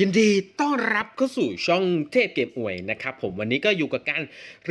ยินดีต้อนรับเข้าสู่ช่องเทพเกมอวยนะครับผมวันนี้ก็อยู่กับการ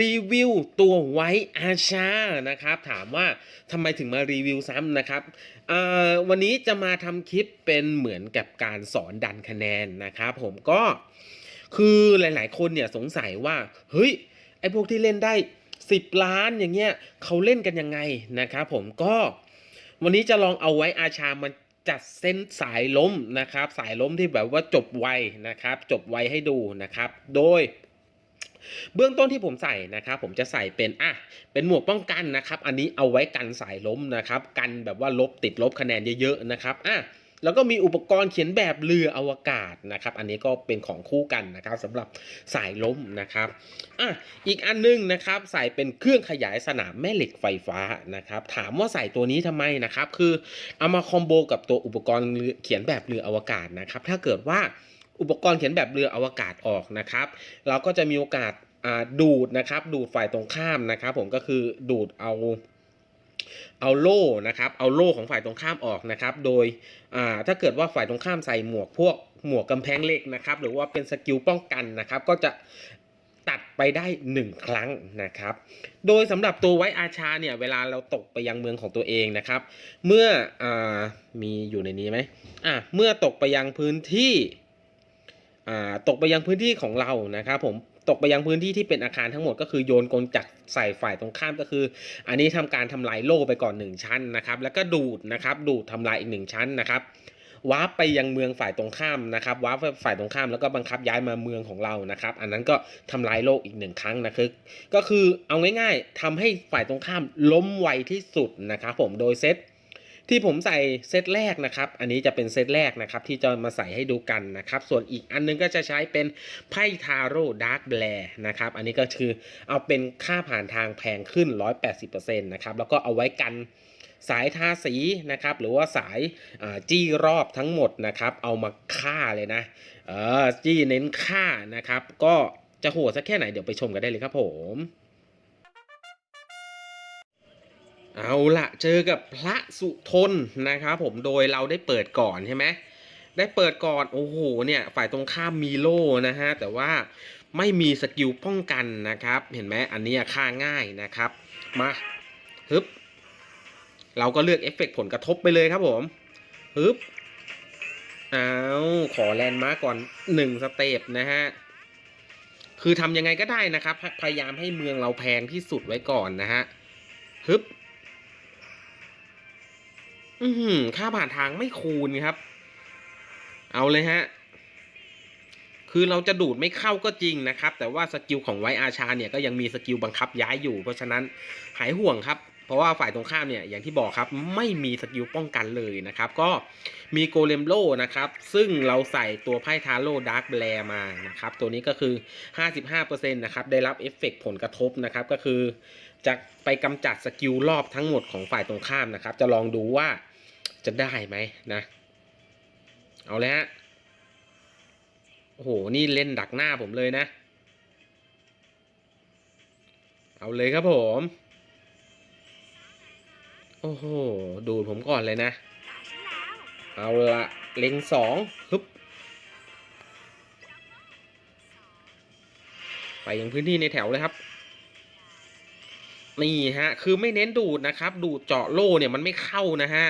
รีวิวตัวไว้อาชานะครับ ถามว่าทำไมถึงมารีวิวซ้ำนะครับวันนี้จะมาทำคลิปเป็นเหมือนกับการสอนดันคะแนนนะครับผมก็คือหลายๆ คนเนี่ยสงสัยว่า เฮ้ย ไอพวกที่เล่นได้ 10 ล้านอย่างเงี้ยเขาเล่นกันยังไงนะครับผมก็วันนี้จะลองเอาไว้อาชามัน จัดเส้นสายล้มนะครับ สายล้มที่แบบว่าจบไวนะครับ จบไวให้ดูนะครับ โดยเบื้องต้นที่ผมใส่นะครับ ผมจะใส่เป็นอะเป็นหมวกป้องกันนะครับ อันนี้เอาไว้กันสายล้มนะครับ กันแบบว่าลบติดลบคะแนนเยอะๆนะครับอะ แล้วก็มีอุปกรณ์เขียนแบบเรืออวกาศนะครับ อันนี้ก็เป็นของคู่กันนะครับสำหรับสายล้มนะครับอะอีกอันนึงนะครับใส่เป็นเครื่องขยายสนามแม่เหล็กไฟฟ้านะครับ ถามว่าใส่ตัวนี้ทำไมนะครับ คือเอามาคอมโบกับตัวอุปกรณ์เขียนแบบเรืออวกาศนะครับ ถ้าเกิดว่าอุปกรณ์เขียนแบบเรืออวกาศออกนะครับ เราก็จะมีโอกาสดูดนะครับ ดูดฝ่ายตรงข้ามนะครับ ผมก็คือดูดเอา เอาโล่นะครับเอาโล่ของฝ่ายตรงข้ามออกนะครับ โดยถ้าเกิดว่าฝ่ายตรงข้ามใส่หมวกพวกหมวกกำแพงเหล็กนะครับ หรือว่าเป็นสกิลป้องกันนะครับ ก็จะตัดไปได้ 1 ครั้งนะครับ โดยสำหรับตัวไว้อาชาเนี่ยเวลาเราตกไปยังเมืองของตัวเองนะครับ เมื่ออมีอยู่ในนี้ไหมอะเมื่อตกไปยังพื้นที่ตกไปยังพื้นที่ของเรานะครับผมตกไปยังพื้นที่ที่เป็นอาคารทั้งหมดก็คือโยนกลจักรใส่ฝ่ายตรงข้ามก็คือ อันนี้ทำการทำลายโล่ไปก่อนหนึ่งชั้นนะครับ แล้วก็ดูดนะครับ ดูดทำลายอีกหนึ่งชั้นนะครับวาร์ปไปยังเมืองฝ่ายตรงข้ามนะครับวาร์ปฝ่ายตรงข้ามแล้วก็บังคับย้ายมาเมืองของเรานะครับ อันนั้นก็ทำลายโลกอีกหนึ่งครั้งนะครับก็คือเอาง่ายๆทำให้ฝ่ายตรงข้ามล้มไวที่สุดนะครับผมโดยเซต ที่ผมใส่เซตแรกนะครับ อันนี้จะเป็นเซตแรกนะครับ ที่จะมาใส่ให้ดูกันนะครับ ส่วนอีกอันนึงก็จะใช้เป็นไพ่ทาโร่ดาร์กแบร์นะครับ อันนี้ก็คือเอาเป็นค่าผ่านทางแพงขึ้น 180%นะครับ แล้วก็เอาไว้กันสายทาสีนะครับ หรือว่าสายาจี้รอบทั้งหมดนะครับ เอามาฆ่าเลยนะ เออจี้เน้นฆ่านะครับ ก็จะโหดสักแค่ไหนเดี๋ยวไปชมกันได้เลยครับผม เอาละเจอกับพระสุทนนะครับผมโดยเราได้เปิดก่อนใช่ไหมได้เปิดก่อนโอ้โหเนี่ยฝ่ายตรงข้ามมีโล่นะฮะแต่ว่าไม่มีสกิลป้องกันนะครับ เห็นไหมอันนี้ฆ่าง่ายนะครับมาฮึบเราก็เลือกเอฟเฟกต์ผลกระทบไปเลยครับผมฮึบเอาขอแลนด์มากก่อนหนึ่งสเตปนะฮะคือทำยังไงก็ได้นะครับ พยายามให้เมืองเราแพงที่สุดไว้ก่อนนะฮะฮึบ อือหือค่าผ่านทางไม่คูณครับ เอาเลยฮะ คือเราจะดูดไม่เข้าก็จริงนะครับ แต่ว่าสกิลของไวอาชาเนี่ยก็ยังมีสกิลบังคับย้ายอยู่ เพราะฉะนั้นหายห่วงครับ เพราะว่าฝ่ายตรงข้ามเนี่ยอย่างที่บอกครับไม่มีสกิลป้องกันเลยนะครับ ก็มีโกเลมโลนะครับ ซึ่งเราใส่ตัวไพ่ทาโร่ดาร์กแบลมานะครับ ตัวนี้ก็คือ 55%นะครับได้รับเอฟเฟกผลกระทบนะครับก็คือจะไปกำจัดสกิลรอบทั้งหมดของฝ่ายตรงข้ามนะครับ จะลองดูว่า จะได้ไหมนะ เอาเลยฮะโอ้โห นี่เล่นดักหน้าผมเลยนะ เอาเลยครับผม โอ้โห ดูดผมก่อนเลยนะ เอาละเล็งสองฮึบไปยังพื้นที่ในแถวเลยครับ นี่ฮะ คือไม่เน้นดูดนะครับ ดูดเจาะโล่เนี่ยมันไม่เข้านะฮะ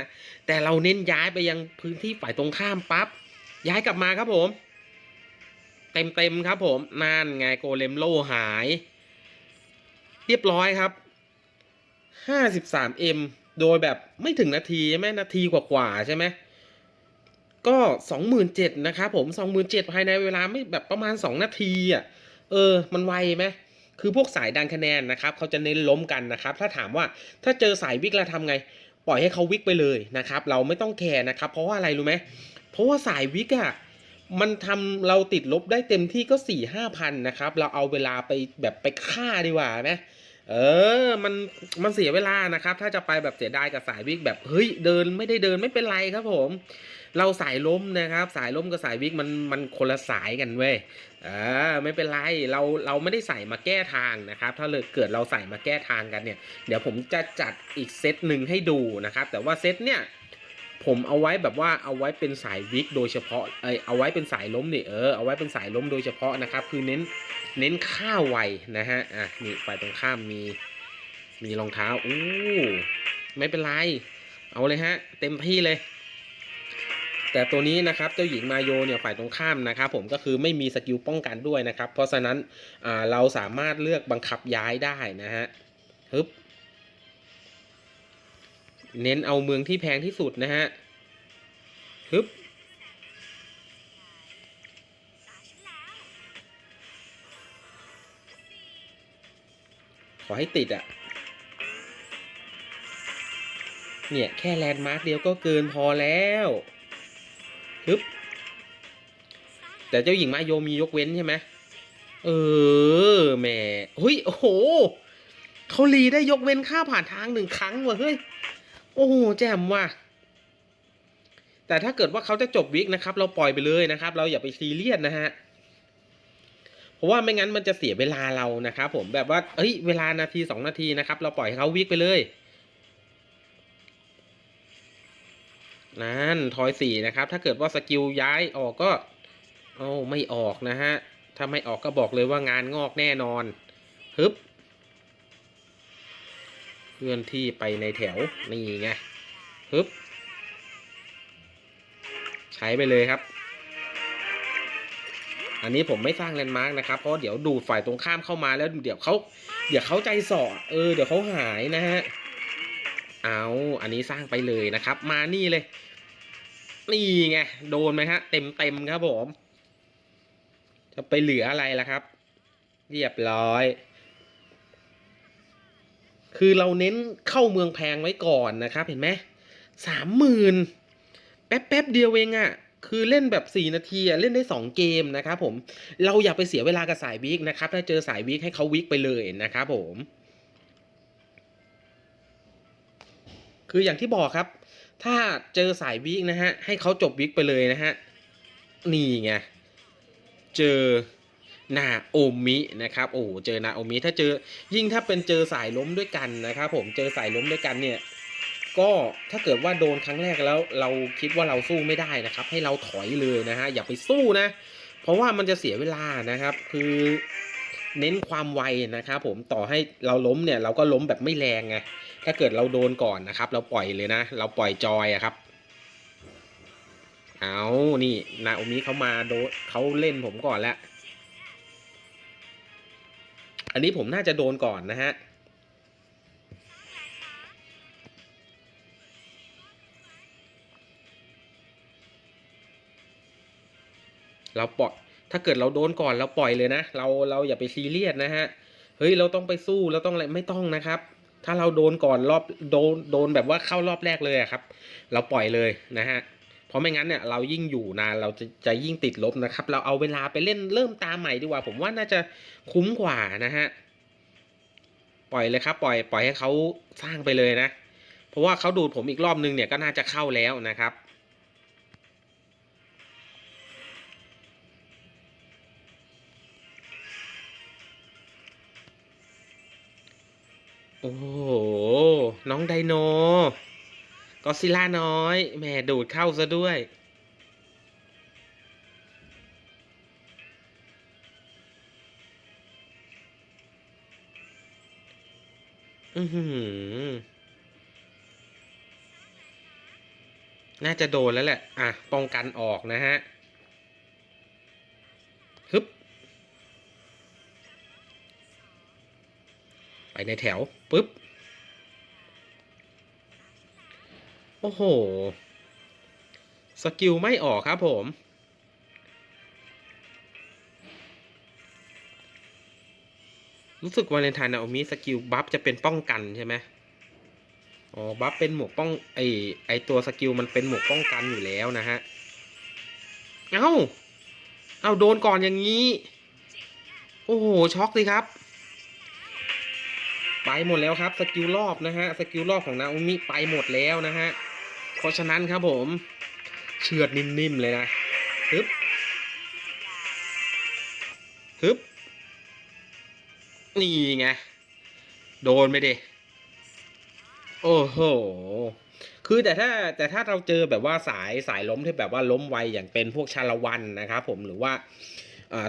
แต่เราเน้นย้ายไปยังพื้นที่ฝ่ายตรงข้ามปั๊บ ย้ายกลับมาครับผม เต็มเต็มครับผม นั่นไงโกเลมโล่หาย เรียบร้อยครับ 53M โดยแบบไม่ถึงนาทีใช่ไหมนาทีกว่าๆใช่ไหมก็ 27,000นะครับผม 27,000ภายในเวลาไม่แบบประมาณ 2 นาทีอะ เออ มันไวไหม คือพวกสายดันคะแนนนะครับเขาจะเน้นล้มกันนะครับ ถ้าถามว่าถ้าเจอสายวิกเราทำไง ปล่อยให้เขาวิกไปเลยนะครับ เราไม่ต้องแคร์นะครับ เพราะว่าอะไรรู้ไหมเพราะว่าสายวิกอะมันทำเราติดลบได้เต็มที่ก็สี่ห้าพันนะครับ เราเอาเวลาไปแบบไปฆ่าดีกว่าไหมเออ มัน มันเสียเวลานะครับ ถ้าจะไปแบบเสียดายกับสายวิกแบบ เฮ้ย เดินไม่ได้เดินไม่เป็นไรครับผม เราสายล้มนะครับ สายล้มกับสายวิกมันมันคนละสายกันเว้ยอ่าไม่เป็นไรเราเราไม่ได้ใส่มาแก้ทางนะครับ ถ้าเกิดเราใส่มาแก้ทางกันเนี่ย เดี๋ยวผมจะจัดอีกเซตหนึ่งให้ดูนะครับ แต่ว่าเซตเนี่ยผมเอาไว้แบบว่าเอาไว้เป็นสายวิกโดยเฉพาะเอยเอาไว้เป็นสายล้มเนี่ยเออเอาไว้เป็นสายล้มโดยเฉพาะนะครับ คือเน้นเน้นข้าวไวนะฮะอะนี่ฝ่ายตรงข้ามมีมีรองเท้าอู้ไม่เป็นไร เอาเลยฮะ เต็มที่เลย แต่ตัวนี้นะครับเจ้าหญิงมาโยเนี่ยฝ่ายตรงข้ามนะครับผมก็คือไม่มีสกิลป้องกันด้วยนะครับ เพราะฉะนั้นเราสามารถเลือกบังคับย้ายได้นะฮะฮึบเน้นเอาเมืองที่แพงที่สุดนะฮะฮึบขอให้ติดอะ่ะเนี่ย แค่แลนด์มาร์กเดียวก็เกินพอแล้ว ฮึบแต่เจ้าหญิงมาโยมียกเว้นใช่ไหมเออแหมเฮ้ยโอ้โหเขารีได้ยกเว้นค่าผ่านทางหนึ่งครั้งว่ะเฮ้ยโอ้โหแจ่มว่ะแต่ถ้าเกิดว่าเขาจะจบวิกนะครับ เราปล่อยไปเลยนะครับ เราอย่าไปซีเรียสนะฮะเพราะว่าไม่งั้นมันจะเสียเวลาเรานะครับผมแบบว่าเฮ้ยเวลานาทีสองนาทีนะครับ เราปล่อยให้เขาวิกไปเลย นั่นทอยสี่นะครับ ถ้าเกิดว่าสกิลย้ายออกก็โอ้ไม่ออกนะฮะ ถ้าไม่ออกก็บอกเลยว่างานงอกแน่นอน ฮึบเคลื่อนที่ไปในแถว นี่ไง ฮึบ ใช้ไปเลยครับ อันนี้ผมไม่สร้างแลนด์มาร์กนะครับ เพราะเดี๋ยวดูฝ่ายตรงข้ามเข้ามาแล้วเดี๋ยวเขาเดี๋ยวเขาใจส่อเออ เดี๋ยวเขาหายนะฮะ เอาอันนี้สร้างไปเลยนะครับ มานี่เลย นี่ไง โดนไหมฮะ เต็มเต็มครับผม จะไปเหลืออะไรล่ะครับ เรียบร้อย คือเราเน้นเข้าเมืองแพงไว้ก่อนนะครับ เห็นไหมสามหมื่นแป๊บแป๊บเดียวเองอะ่ะคือเล่นแบบสี่นาทีเล่นได้สองเกมนะครับผม เราอย่าไปเสียเวลากับสายวิกนะครับ ถ้าเจอสายวิกให้เขาวิกไปเลยนะครับผม คืออย่างที่บอกครับ ถ้าเจอสายวิกนะฮะ ให้เขาจบวิกไปเลยนะฮะ นี่ไง เจอนาโอมินะครับ โอ้เจอนาโอมิ ถ้าเจอ ยิ่งถ้าเป็นเจอสายล้มด้วยกันนะครับ ผม เจอสายล้มด้วยกันเนี่ย ก็ถ้าเกิดว่าโดนครั้งแรกแล้ว เราคิดว่าเราสู้ไม่ได้นะครับ ให้เราถอยเลยนะฮะ อย่าไปสู้นะ เพราะว่ามันจะเสียเวลานะครับ คือ เน้นความไวนะครับผมต่อให้เราล้มเนี่ยเราก็ล้มแบบไม่แรงไงถ้าเกิดเราโดนก่อนนะครับ เราปล่อยเลยนะ เราปล่อยจอยอะครับ เอานี่นาโอมิเขามาโดเขาเล่นผมก่อนแล้ว อันนี้ผมน่าจะโดนก่อนนะฮะเราปล่อย ถ้าเกิดเราโดนก่อนเราปล่อยเลยนะ เราเราอย่าไปซีเรียสนะฮะ เฮ้ยเราต้องไปสู้เราต้องอะไรไม่ต้องนะครับ ถ้าเราโดนก่อนรอบโดนโดนแบบว่าเข้ารอบแรกเลยครับ เราปล่อยเลยนะฮะเพราะไม่งั้นเนี่ยเรายิ่งอยู่นานเราจะจะยิ่งติดลบนะครับ เราเอาเวลาไปเล่นเริ่มตามใหม่ดีกว่า ผมว่าน่าจะคุ้มกว่านะฮะปล่อยเลยครับ ปล่อยปล่อยให้เขาสร้างไปเลยนะ เพราะว่าเขาดูดผมอีกรอบนึงเนี่ยก็น่าจะเข้าแล้วนะครับ โอ้โห น้องไดโน ก็ซิล่าน้อย แม่ดูดเข้าซะด้วย อือหือ น่าจะโดนแล้วแหละ อะป้องกันออกนะฮะ ไปในแถวปุ๊บ โอ้โห สกิลไม่ออกครับผมรู้สึกวาเลนไทน์นาโอมิสกิลบัฟจะเป็นป้องกันใช่ไหมอ๋อ บัฟเป็นหมวกป้องไอไอตัวสกิลมันเป็นหมวกป้องกันอยู่แล้วนะฮะ เอ้า เอาโดนก่อนอย่างนี้ โอ้โห ช็อกสิครับ ไปหมดแล้วครับสกิลรอบนะฮะสกิลรอบของนาโอมิไปหมดแล้วนะฮะเพราะฉะนั้นครับผมเฉือดนิ่มๆเลยนะฮึบฮึบนี่ไงโดนไปดิโอ้โหคือแต่ถ้าแต่ถ้าเราเจอแบบว่าสายสายล้มที่แบบว่าล้มไวอย่างเป็นพวกชาละวันนะครับผมหรือว่า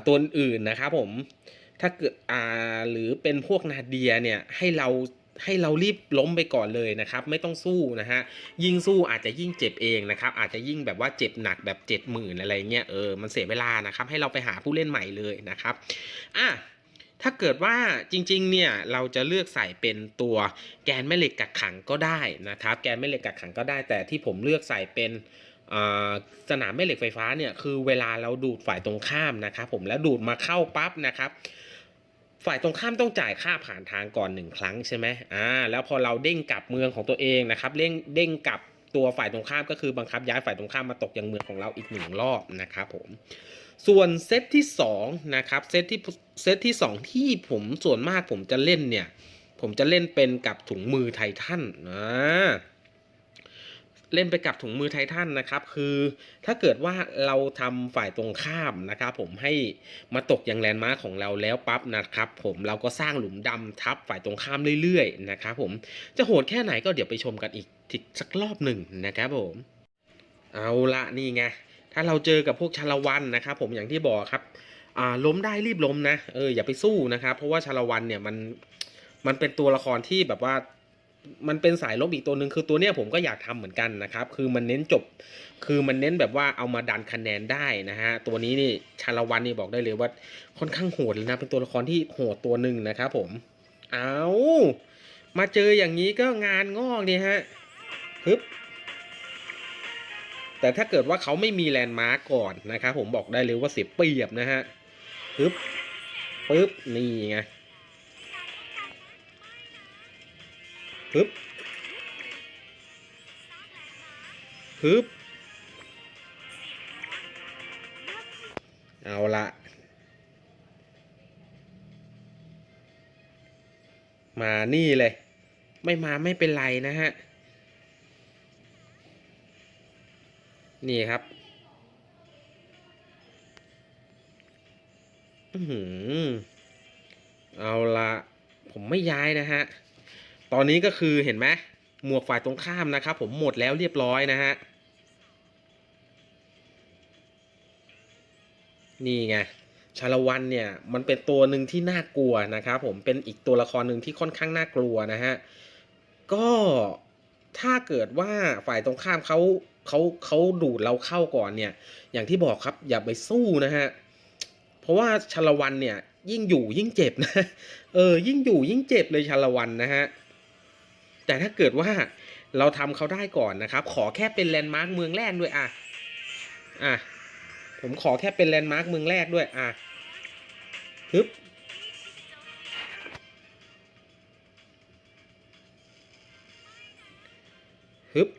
ตัวอื่นนะครับผม ถ้าเกิดอ่าหรือเป็นพวกนาเดียเนี่ยให้เราให้เรารีบล้มไปก่อนเลยนะครับ ไม่ต้องสู้นะฮะยิ่งสู้อาจจะยิ่งเจ็บเองนะครับ อาจจะยิ่งแบบว่าเจ็บหนักแบบเจ็ดหมื่นอะไรเงี้ยเออมันเสียเวลานะครับ ให้เราไปหาผู้เล่นใหม่เลยนะครับอะถ้าเกิดว่าจริงๆ เนี่ยเราจะเลือกใส่เป็นตัวแกนแม่เหล็กกักขังก็ได้นะครับ แกนแม่เหล็กกักขังก็ได้ แต่ที่ผมเลือกใส่เป็นสนามแม่เหล็กไฟฟ้าเนี่ยคือเวลาเราดูดฝ่ายตรงข้ามนะครับ ผมแล้วดูดมาเข้าปั๊บนะครับ ฝ่ายตรงข้ามต้องจ่ายค่าผ่านทางก่อนหนึ่งครั้งใช่ไหมอ่าแล้วพอเราเด้งกลับเมืองของตัวเองนะครับเด้งเด้งกลับตัวฝ่ายตรงข้ามก็คือบังคับย้ายฝ่ายตรงข้ามมาตกยังเมืองของเราอีกหนึ่งรอบนะครับผมส่วนเซตที่2นะครับเซตที่เซตที่ 2 ที่ผมส่วนมากผมจะเล่นเนี่ย ผมจะเล่นเป็นกับถุงมือไททันนะ เล่นไปกับถุงมือไททันนะครับ คือถ้าเกิดว่าเราทำฝ่ายตรงข้ามนะครับผมให้มาตกยังแลนด์มาร์คของเราแล้วปั๊บนะครับ ผมเราก็สร้างหลุมดำทับฝ่ายตรงข้ามเรื่อยๆนะครับผมจะโหดแค่ไหนก็เดี๋ยวไปชมกันอีกทีสักรอบหนึ่งนะครับผม เอาละนี่ไงถ้าเราเจอกับพวกชาละวันนะครับ ผมอย่างที่บอกครับอ่าล้มได้รีบล้มนะเอออย่าไปสู้นะครับ เพราะว่าชาละวันเนี่ยมันมันเป็นตัวละครที่แบบว่า มันเป็นสายล้มอีกตัวหนึ่งคือตัวเนี้ยผมก็อยากทำเหมือนกันนะครับ คือมันเน้นจบ คือมันเน้นแบบว่าเอามาดันคะแนนได้นะฮะ ตัวนี้นี่ชาละวันนี่บอกได้เลยว่าค่อนข้างโหดเลยนะ เป็นตัวละครที่โหดตัวหนึ่งนะครับผม เอามาเจออย่างนี้ก็งานงอกเนี่ยฮะฮึบแต่ถ้าเกิดว่าเขาไม่มีแลนด์มาร์กก่อนนะครับผมบอกได้เลยว่าเสียเปรียบนะฮะปึ๊บปึ๊บนี่ไง ปึ๊บปึ๊บเอาละมานี่เลย ไม่มาไม่เป็นไรนะฮะ นี่ครับอืเอาละผมไม่ย้ายนะฮะ ตอนนี้ก็คือเห็นไหมหมวกฝ่ายตรงข้ามนะครับ ผมหมดแล้วเรียบร้อยนะฮะนี่ไงชาละวันเนี่ยมันเป็นตัวหนึ่งที่น่ากลัวนะครับผมเป็นอีกตัวละครหนึ่งที่ค่อนข้างน่ากลัวนะฮะก็ถ้าเกิดว่าฝ่ายตรงข้ามเขาเขาเขาดูดเราเข้าก่อนเนี่ย อย่างที่บอกครับอย่าไปสู้นะฮะเพราะว่าชาละวันเนี่ยยิ่งอยู่ยิ่งเจ็บนะเออยิ่งอยู่ยิ่งเจ็บเลยชาละวันนะฮะ แต่ถ้าเกิดว่าเราทำเขาได้ก่อนนะครับ ขอแค่เป็นแลนด์มาร์คเมืองแรกด้วยอะอะผมขอแค่เป็นแลนด์มาร์คเมืองแรกด้วยอะฮึบฮึบ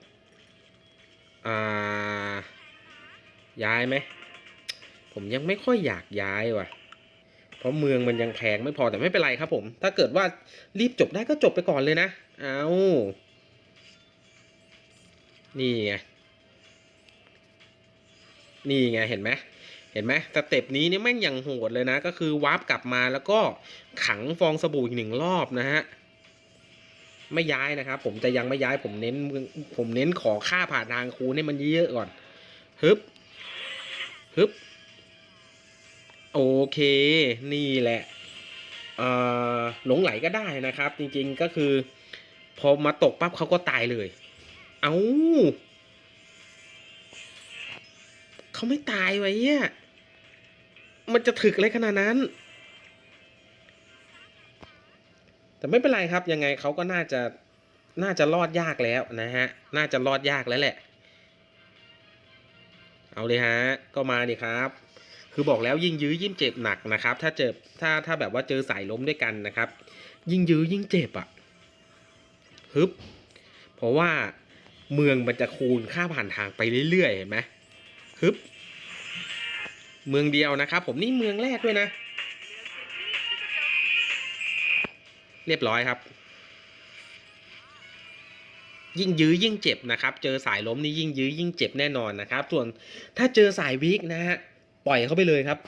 อ่า ย้ายไหม ผมยังไม่ค่อยอยากย้ายว่ะ เพราะเมืองมันยังแพงไม่พอแต่ไม่เป็นไรครับผม ถ้าเกิดว่ารีบจบได้ก็จบไปก่อนเลยนะ เอานี่ไง นี่ไง เห็นไหมเห็นไหมสเต็ปนี้นี่แม่งอย่างโหดเลยนะ ก็คือวาร์ปกลับมาแล้วก็ขังฟองสบู่อีกหนึ่งรอบนะฮะ ไม่ย้ายนะครับ ผมจะยังไม่ย้ายผมเน้น ผมเน้นขอค่าผ่านทางคูณให้มันเยอะๆก่อน ฮึบ ฮึบ โอเค นี่แหละ เอ่อ หลงไหลก็ได้นะครับ จริงๆก็คือ พอมาตกปั๊บเขาก็ตายเลย เอาเขาไม่ตายไว้เนี่ยมันจะถึกอะไรขนาดนั้น แต่ไม่เป็นไรครับยังไงเขาก็น่าจะน่าจะรอดยากแล้วนะฮะ น่าจะรอดยากแล้วแหละ เอาเลยฮะ ก็มาดิครับ คือบอกแล้วยิ่งยื้อยิ่งเจ็บหนักนะครับ ถ้าเจอถ้าถ้าแบบว่าเจอสายล้มด้วยกันนะครับ ยิ่งยื้อยิ่งเจ็บอะ่ะ ฮึบเพราะว่าเมืองมันจะคูณค่าผ่านทางไปเรื่อยๆเห็นไหมฮึบเมืองเดียวนะครับ ผมนี่เมืองแรกด้วยนะ เรียบร้อยครับ ยิ่งยื้อยิ่งเจ็บนะครับ เจอสายล้มนี่ยิ่งยื้อยิ่งเจ็บแน่นอนนะครับ ส่วนถ้าเจอสายวิกนะฮะปล่อยเขาไปเลยครับ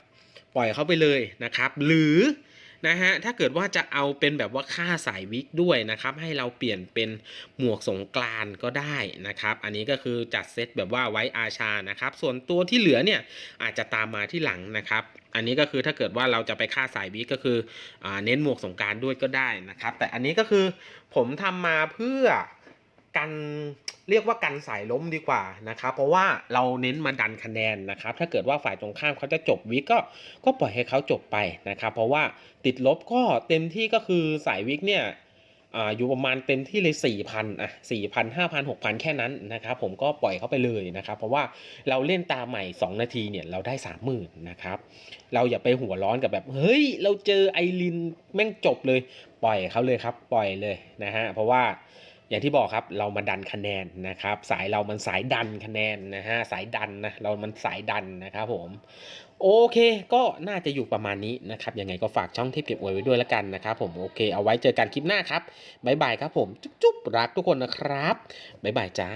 ปล่อยเขาไปเลยนะครับ หรือ นะฮะถ้าเกิดว่าจะเอาเป็นแบบว่าค่าสายวิกด้วยนะครับ ให้เราเปลี่ยนเป็นหมวกสงกรานก็ได้นะครับ อันนี้ก็คือจัดเซตแบบว่าไว้อาชานะครับ ส่วนตัวที่เหลือเนี่ยอาจจะตามมาที่หลังนะครับ อันนี้ก็คือถ้าเกิดว่าเราจะไปค่าสายวิกก็คืออเน้นหมวกสงการด้วยก็ได้นะครับ แต่อันนี้ก็คือผมทำมาเพื่อ กันเรียกว่ากันสายล้มดีกว่านะครับเพราะว่าเราเน้นมาดันคะแนนนะครับ ถ้าเกิดว่าฝ่ายตรงข้ามเขาจะจบวิกก็ก็ปล่อยให้เขาจบไปนะครับ เพราะว่าติดลบก็เต็มที่ก็คือสายวิกเนี่ยอ่าอยู่ประมาณเต็มที่เลย4 0 0 0อะ4 0 0 0 5,000 6,000 แค่นั้นนะครับผมก็ปล่อยเขาไปเลยนะครับเพราะว่าเราเล่นตาใหม่ 2 นาทีเนี่ยเราได้ 30,000นะครับเราอย่าไปหัวร้อนกับแบบเฮ้ย เราเจอไอรินแม่งจบเลย ปล่อยเขาเลยครับปล่อยเลยนะฮะเพราะว่า อย่างที่บอกครับเรามาดันคะแนนนะครับ สายเรามันสายดันคะแนนนะฮะสายดันนะเรามันสายดันนะครับผมโอเค ก็น่าจะอยู่ประมาณนี้นะครับยังไงก็ฝากช่องเทปเก็บอวยไว้ด้วยละกันนะครับผมโอเค เอาไว้เจอกันคลิปหน้าครับบ๊ายบายครับผมจุ๊บๆรักทุกคนนะครับบ๊ายบายจ้า